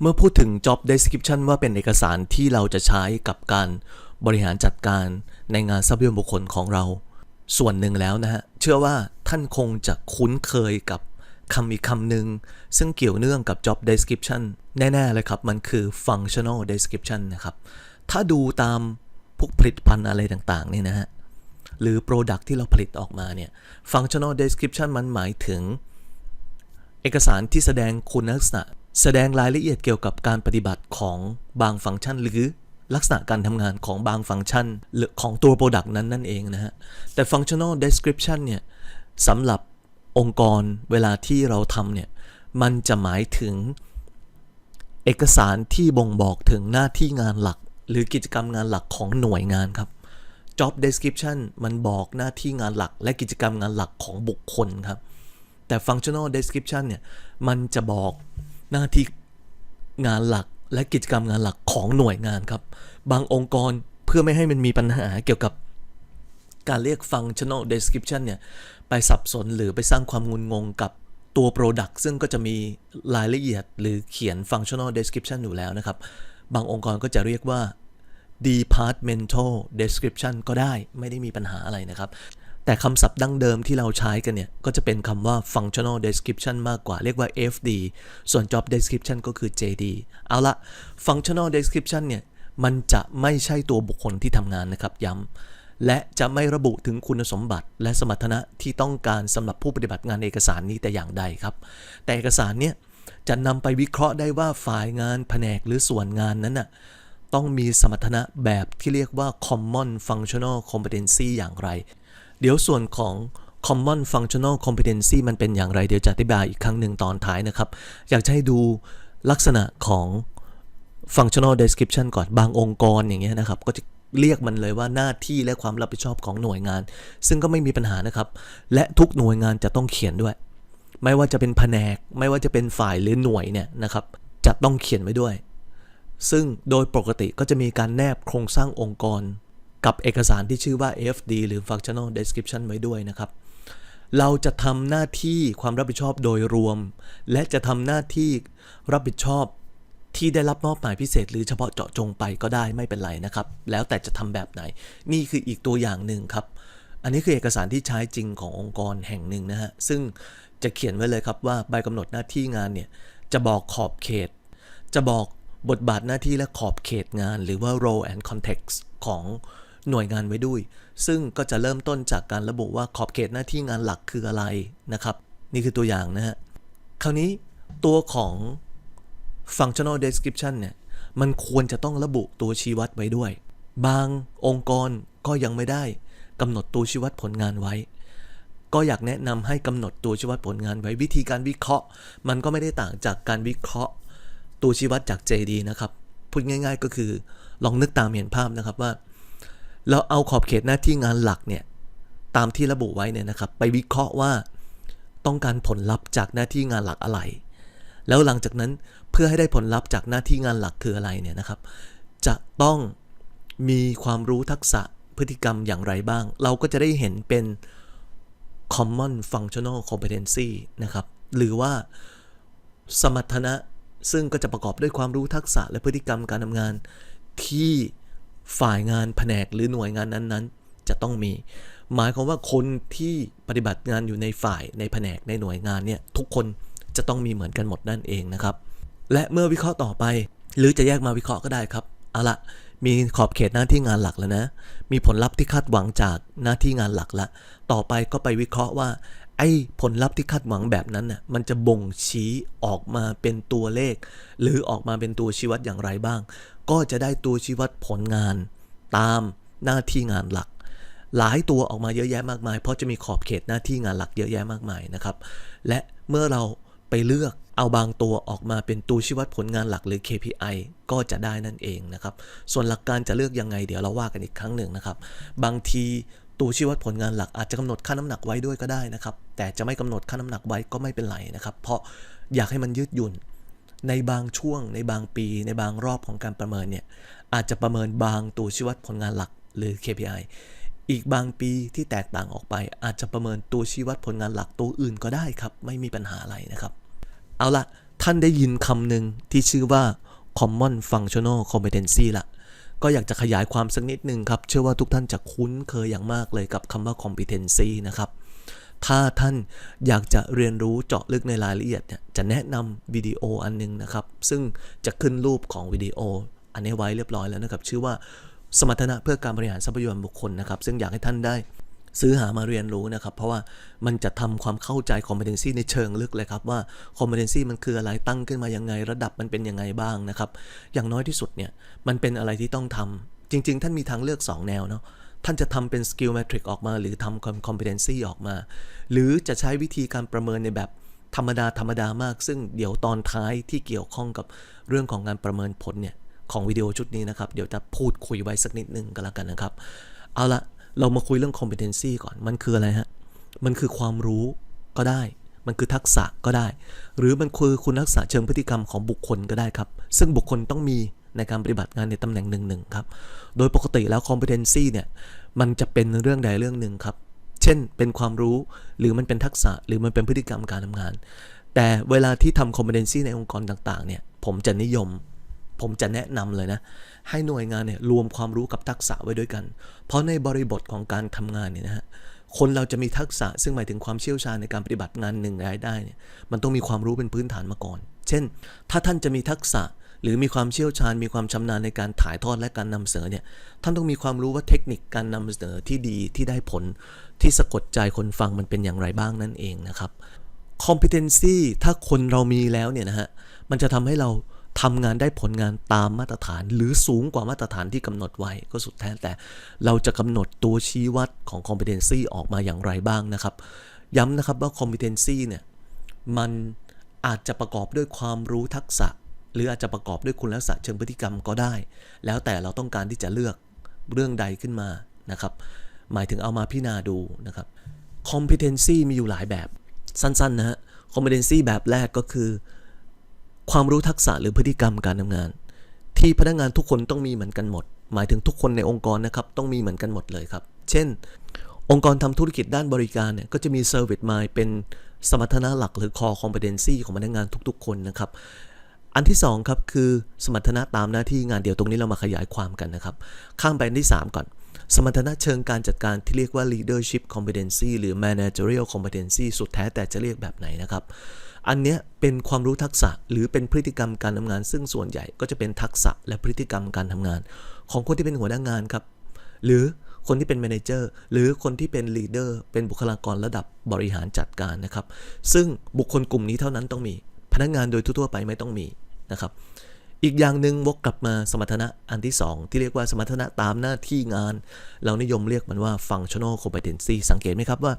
เมื่อพูดถึง job description ว่าเป็นเอกสารที่เราจะใช้กับการบริหารจัดการในงานทรัพยากรบุคคลของเรา ส่วนหนึ่งแล้วนะฮะ เชื่อว่าท่านคงจะคุ้นเคยกับคำอีกคำหนึ่งซึ่งเกี่ยวเนื่องกับ job description แน่ ๆ เลยครับ มันคือ functional description นะครับ ถ้าดูตามพวกผลิตภัณฑ์อะไรต่างๆเนี่ยนะฮะ หรือ Product ที่เราผลิตออกมาเนี่ย functional description มันหมายถึง เอกสารที่แสดงคุณลักษณะ แสดงรายละเอียดเกี่ยวกับการปฏิบัติของบางฟังก์ชัน หรือลักษณะการทำงานของบางฟังก์ชันหรือของตัว Product นั้นนั่นเองนะฮะ แต่ functional description เนี่ยสำหรับองค์กรเวลาที่เราทำเนี่ยมันจะหมายถึงเอกสารที่บ่งบอกถึงหน้าที่งานหลัก หรือกิจกรรมงานหลักของหน่วยงานครับ job description มันบอกหน้าที่งานหลัก และกิจกรรมงานหลักของบุคคลครับ แต่ functional description เนี่ยมันจะบอก หน้าที่งานหลักและกิจกรรมงานหลักของหน่วยงานครับ บางองค์กรเพื่อไม่ให้มันมีปัญหาเกี่ยวกับการเรียก functional description เนี่ย ไปสับสนหรือไปสร้างความงุนงงกับตัว product ซึ่งก็จะมีรายละเอียดหรือเขียน functional description อยู่แล้วนะครับ บางองค์กรก็จะเรียกว่า departmental description ก็ได้ไม่ได้มีปัญหาอะไรนะครับ แต่คำศัพท์ดั้งเดิมที่เราใช้กันเนี่ย ก็จะเป็นคำว่า functional description มากกว่าเรียกว่า FD ส่วน job description ก็คือ JD เอาละ functional description เนี่ย มันจะไม่ใช่ตัวบุคคลที่ทำงานนะครับย้ำและจะไม่ระบุถึงคุณสมบัติและสมรรถนะที่ต้องการสำหรับผู้ปฏิบัติงานเอกสารนี้แต่อย่างใดครับ แต่เอกสารเนี่ยจะนำไปวิเคราะห์ได้ว่าฝ่ายงานแผนกหรือส่วนงานนั้นน่ะต้องมีสมรรถนะแบบที่เรียกว่า common functional competency อย่างไร เดี๋ยวส่วนของ common functional competency มันเป็นอย่างไร เดี๋ยวจะอธิบายอีกครั้งหนึ่งตอนท้ายนะครับ อยากให้ดูลักษณะของ functional description ก่อนบางองค์กรอย่างเงี้ยนะครับ ก็จะเรียกมันเลยว่าหน้าที่และความรับผิดชอบของหน่วยงาน ซึ่งก็ไม่มีปัญหานะครับ และทุกหน่วยงานจะต้องเขียนด้วย ไม่ว่าจะเป็นแผนก ไม่ว่าจะเป็นฝ่ายหรือหน่วยเนี่ยนะครับจะต้องเขียนไว้ด้วย ซึ่งโดยปกติก็จะมีการแนบโครงสร้างองค์กร กับเอกสารที่ชื่อว่า FD หรือ Functional Description ไว้ด้วยนะครับ เราจะทำหน้าที่ความรับผิดชอบโดยรวม และจะทำหน้าที่รับผิดชอบที่ได้รับมอบหมายพิเศษ หรือเฉพาะเจาะจงไปก็ได้ไม่เป็นไรนะครับ แล้วแต่จะทำแบบไหน นี่คืออีกตัวอย่างหนึ่งครับ อันนี้คือเอกสารที่ใช้จริงขององค์กรแห่งหนึ่งนะฮะ ซึ่งจะเขียนไว้เลยครับว่าใบกำหนดหน้าที่งานเนี่ยจะบอกขอบเขต จะบอกบทบาทหน้าที่และขอบเขตงาน หรือว่า role and context ของ หน่วยงานไว้ด้วย ซึ่งก็จะเริ่มต้นจากการระบุว่าขอบเขตหน้าที่งานหลักคืออะไรนะครับ นี่คือตัวอย่างนะฮะ คราวนี้ตัวของ functional description เนี่ย มันควรจะต้องระบุตัวชี้วัดไว้ด้วย บางองค์กรก็ยังไม่ได้กำหนดตัวชี้วัดผลงานไว้ ก็อยากแนะนำให้กำหนดตัวชี้วัดผลงานไว้วิธีการวิเคราะห์ มันก็ไม่ได้ต่างจากการวิเคราะห์ ตัวชี้วัดจาก JD นะครับพูดง่าย ๆ ก็คือลองนึกตามเห็นภาพนะครับว่า เราเอาขอบเขตหน้าที่งานหลักเนี่ยตามที่ระบุไว้เนี่ยนะครับไปวิเคราะห์ว่าต้องการผลลัพธ์จากหน้าที่งานหลักอะไร แล้วหลังจากนั้นเพื่อให้ได้ผลลัพธ์จากหน้าที่งานหลักคืออะไรเนี่ยนะครับ จะต้องมีความรู้ทักษะพฤติกรรมอย่างไรบ้าง เราก็จะได้เห็นเป็น common functional competency นะครับ หรือว่าสมรรถนะซึ่งก็จะประกอบด้วยความรู้ทักษะและพฤติกรรมการทำงานที่ ฝ่ายงานแผนกหรือหน่วยงานนั้นๆ จะต้องมี หมายความว่าคนที่ปฏิบัติงานอยู่ในฝ่ายในแผนกในหน่วยงานเนี่ยทุกคนจะต้องมีเหมือนกันหมดนั่นเองนะครับ และเมื่อวิเคราะห์ต่อไป หรือจะแยกมาวิเคราะห์ก็ได้ครับเอาละมีขอบเขตหน้าที่งานหลักแล้วนะ มีผลลัพธ์ที่คาดหวังจากหน้าที่งานหลักละ ต่อไปก็ไปวิเคราะห์ว่า ไอ้ผลลัพธ์ที่คาดหวังแบบนั้นน่ะ มันจะบ่งชี้ออกมาเป็นตัวเลข หรือออกมาเป็นตัวชี้วัดอย่างไรบ้าง ก็จะได้ตัวชี้วัดผลงานตามหน้าที่งานหลัก หลายตัวออกมาเยอะแยะมากมาย เพราะจะมีขอบเขตหน้าที่งานหลักเยอะแยะมากมายนะครับ และเมื่อเราไปเลือกเอาบางตัวออกมาเป็นตัวชี้วัดผลงานหลักหรือ KPI ก็จะได้นั่นเองนะครับ ส่วนหลักการจะเลือกยังไงเดี๋ยวเราว่ากันอีกครั้งหนึ่งนะครับ บางทีตัวชี้วัดผลงานหลักอาจจะกำหนดค่าน้ำหนักไว้ด้วยก็ได้นะครับ แต่จะไม่กำหนดค่าน้ำหนักไว้ก็ไม่เป็นไรนะครับ เพราะอยากให้มันยืดหยุ่น ในบางช่วง ในบางปี ในบางรอบของการประเมินเนี่ยอาจจะประเมินบางตัวชี้วัดผลงานหลักหรือ KPI อีกบางปีที่แตกต่างออกไป อาจจะประเมินตัวชี้วัดผลงานหลักตัวอื่นก็ได้ครับ ไม่มีปัญหาอะไรนะครับ เอาละท่านได้ยินคำหนึ่งที่ชื่อว่า common functional competency ละก็อยากจะขยายความสักนิดหนึ่งครับ เชื่อว่าทุกท่านจะคุ้นเคยอย่างมากเลยกับคำว่า competency นะครับ ถ้าท่านอยากจะเรียนรู้เจาะลึกในรายละเอียดเนี่ยจะแนะนำวิดีโออันหนึงนะครับ ซึ่งจะขึ้นรูปของวิดีโอ อันนี้ไว้เรียบร้อยแล้วนะครับ ชื่อว่าสมรรถนะเพื่อการบริหารทรัพยากรบุคคลนะครับ ซึ่งอยากให้ท่านได้ซื้อหามาเรียนรู้นะครับ เพราะว่ามันจะทำความเข้าใจ competency ในเชิงลึกเลยครับว่า competency มันคืออะไรตั้งขึ้นมายังไง ระดับมันเป็นยังไงบ้างนะครับ อย่างน้อยที่สุดเนี่ยมันเป็นอะไรที่ต้องทำจริง ๆ ท่านมีทางเลือก 2 แนวเนาะ ท่านจะทำเป็น skill metric ออกมา หรือทำ competency ออกมา หรือจะใช้วิธีการประเมินในแบบธรรมดาธรรมดามาก ซึ่งเดี๋ยวตอนท้ายที่เกี่ยวข้องกับเรื่องของการประเมินผลเนี่ย ของวิดีโอชุดนี้นะครับ เดี๋ยวจะพูดคุยไว้สักนิดนึงก็แล้วกันนะครับ เอาละเรามาคุยเรื่อง competency ก่อนมันคืออะไรฮะ มันคือความรู้ก็ได้ มันคือทักษะก็ได้ หรือมันคือคุณลักษณะเชิงพฤติกรรมของบุคคลก็ได้ครับ ซึ่งบุคคลต้องมี ในการปฏิบัติงานในตำแหน่งหนึ่งๆครับ โดยปกติแล้ว competency เนี่ย มันจะเป็นเรื่องใดเรื่องหนึ่งครับ เช่น เป็นความรู้ หรือมันเป็นทักษะ หรือมันเป็นพฤติกรรมการทำงาน แต่เวลาที่ทำ competency ในองค์กรต่างๆ เนี่ย ผมจะนิยม ผมจะแนะนำเลยนะ ให้หน่วยงานเนี่ยรวมความรู้กับทักษะไว้ด้วยกัน เพราะในบริบทของการทำงานเนี่ยนะฮะคนเราจะมีทักษะซึ่งหมายถึงความเชี่ยวชาญในการปฏิบัติงานหนึ่งรายได้เนี่ยมันต้องมีความรู้เป็นพื้นฐานมาก่อน เช่น ถ้าท่านจะมีทักษะ หรือมีความเชี่ยวชาญมีความชำนาญในการถ่ายทอดและการนำเสนอเนี่ยท่านต้องมีความรู้ว่าเทคนิคการนำเสนอที่ดีที่ได้ผลที่สะกดใจคนฟังมันเป็นอย่างไรบ้างนั่นเองนะครับ competency ถ้าคนเรามีแล้วเนี่ยนะฮะมันจะทำให้เราทำงานได้ผลงานตามมาตรฐาน หรือสูงกว่ามาตรฐานที่กำหนดไว้ก็สุดแท้แต่เราจะกำหนดตัวชี้วัดของ competency ออกมาอย่างไรบ้างนะครับ ย้ำนะครับว่า competency เนี่ยมันอาจจะประกอบด้วยความรู้ทักษะ หรืออาจจะประกอบด้วยคุณลักษณะเชิงพฤติกรรมก็ได้ แล้วแต่เราต้องการที่จะเลือกเรื่องใดขึ้นมานะครับ หมายถึงเอามาพิจารณาดูนะครับ competency มีอยู่หลายแบบสั้นๆนะฮะ competency แบบแรกก็คือ ความรู้ทักษะหรือพฤติกรรมการทำงาน ที่พนักงานทุกคนต้องมีเหมือนกันหมด หมายถึงทุกคนในองค์กรนะครับต้องมีเหมือนกันหมดเลยครับ เช่น องค์กรทำธุรกิจด้านบริการเนี่ยก็จะมี Service Mind เป็นสมรรถนะหลักหรือ Core Competency ของพนักงานทุกๆ คนนะครับ อันที่2ครับคือสมรรถนะตามหน้าที่งานเดียวตรงนี้เรามาขยายความกันนะครับ ข้ามไปอันที่ 3 ก่อน สมรรถนะเชิงการจัดการที่เรียกว่า leadership competency หรือ managerial competency สุดแท้แต่จะเรียกแบบไหนนะครับ อันเนี้ยเป็นความรู้ทักษะหรือเป็นพฤติกรรมการทำงาน ซึ่งส่วนใหญ่ก็จะเป็นทักษะและพฤติกรรมการทำงาน ของคนที่เป็นหัวหน้างานครับ หรือคนที่เป็นแมเนเจอร์หรือคนที่เป็นลีดเดอร์เป็นบุคลากรระดับบริหารจัดการนะครับ ซึ่งบุคคลกลุ่มนี้เท่านั้นต้องมี พนักงานโดยทั่วไปไม่ต้องมีนะครับ อีกอย่างหนึ่งวกกลับมาสมรรถนะอันที่ 2 ที่เรียกว่าสมรรถนะตามหน้าที่งาน เรานิยมเรียกมันว่า functional competency สังเกตไหมครับว่า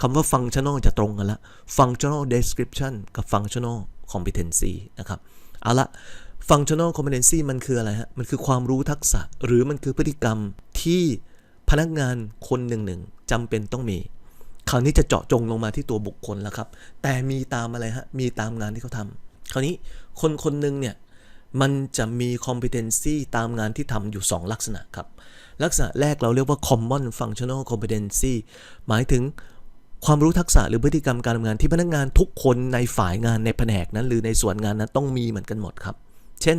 คำว่า functional จะตรงกันละ functional description กับ functional competency นะครับเอาละ functional competency มันคืออะไรฮะ มันคือความรู้ทักษะ หรือมันคือพฤติกรรมที่พนักงานคนหนึ่งหนึ่งจำเป็นต้องมี คราวนี้จะเจาะจงลงมาที่ตัวบุคคลแล้วครับ แต่มีตามอะไรฮะ มีตามงานที่เขาทำคราวนี้คนคนหนึ่งเนี่ย มันจะมี competency ตามงานที่ทำอยู่ 2 ลักษณะครับ ลักษณะแรกเราเรียกว่า common functional competency หมายถึงความรู้ทักษะหรือพฤติกรรมการทำงานที่พนักงานทุกคนในฝ่ายงานในแผนกนั้น หรือในส่วนงานนั้นต้องมีเหมือนกันหมดครับ เช่น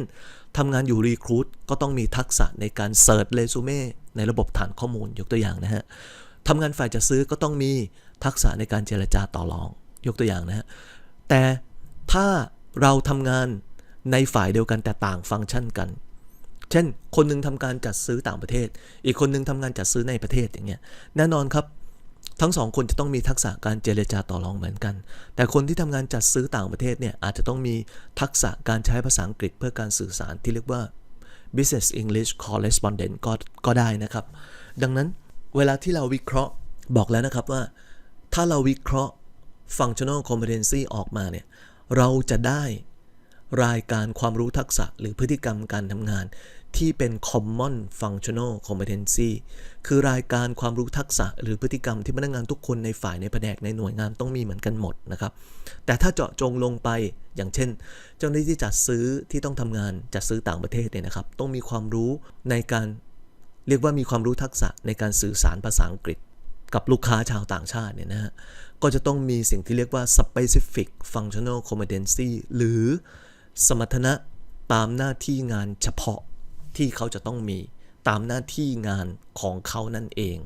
ทำงานอยู่รีครูดก็ต้องมีทักษะในการเสิร์ชเรซูเม่ในระบบฐานข้อมูลยกตัวอย่างนะฮะ ทำงานฝ่ายจัดซื้อก็ต้องมีทักษะในการเจรจาต่อรอง ยกตัวอย่างนะฮะแต่ถ้าเราทำงานในฝ่ายเดียวกันแต่ต่างฟังก์ชันกัน เช่น คนหนึงทำการจัดซื้อต่างประเทศ อีกคนหนึงทำงานจัดซื้อในประเทศอย่างเงี้ยแน่นอนครับทั้งสองคนจะต้องมีทักษะการเจรจาต่อรองเหมือนกัน แต่คนที่ทำงานจัดซื้อต่างประเทศเนี่ยอาจจะต้องมีทักษะการใช้ภาษาอังกฤษเพื่อการสื่อสารที่เรียกว่า business English correspondent ก็ก็ได้นะครับ ดังนั้น เวลาที่เราวิเคราะห์บอกแล้วนะครับว่า ถ้าเราวิเคราะห์ functional competency ออกมาเนี่ย เราจะได้รายการความรู้ทักษะหรือพฤติกรรมการทำงาน ที่เป็น common functional competency คือรายการความรู้ทักษะหรือพฤติกรรมที่พนักงานทุกคนในฝ่ายในแผนกในหน่วยงานต้องมีเหมือนกันหมดนะครับ แต่ถ้าเจาะจงลงไปอย่างเช่น เจ้าหน้าที่จัดซื้อที่ต้องทำงานจัดซื้อต่างประเทศเนี่ยนะครับ ต้องมีความรู้ในการ เรียกว่ามีความรู้ทักษะในการสื่อสารภาษาอังกฤษ กับลูกค้าชาวต่างชาติเนี่ยนะฮะก็จะต้องมีสิ่งที่เรียกว่า specific functional competency หรือสมรรถนะตามหน้าที่งานเฉพาะที่เขาจะต้องมีตามหน้าที่งานของเขานั่นเอง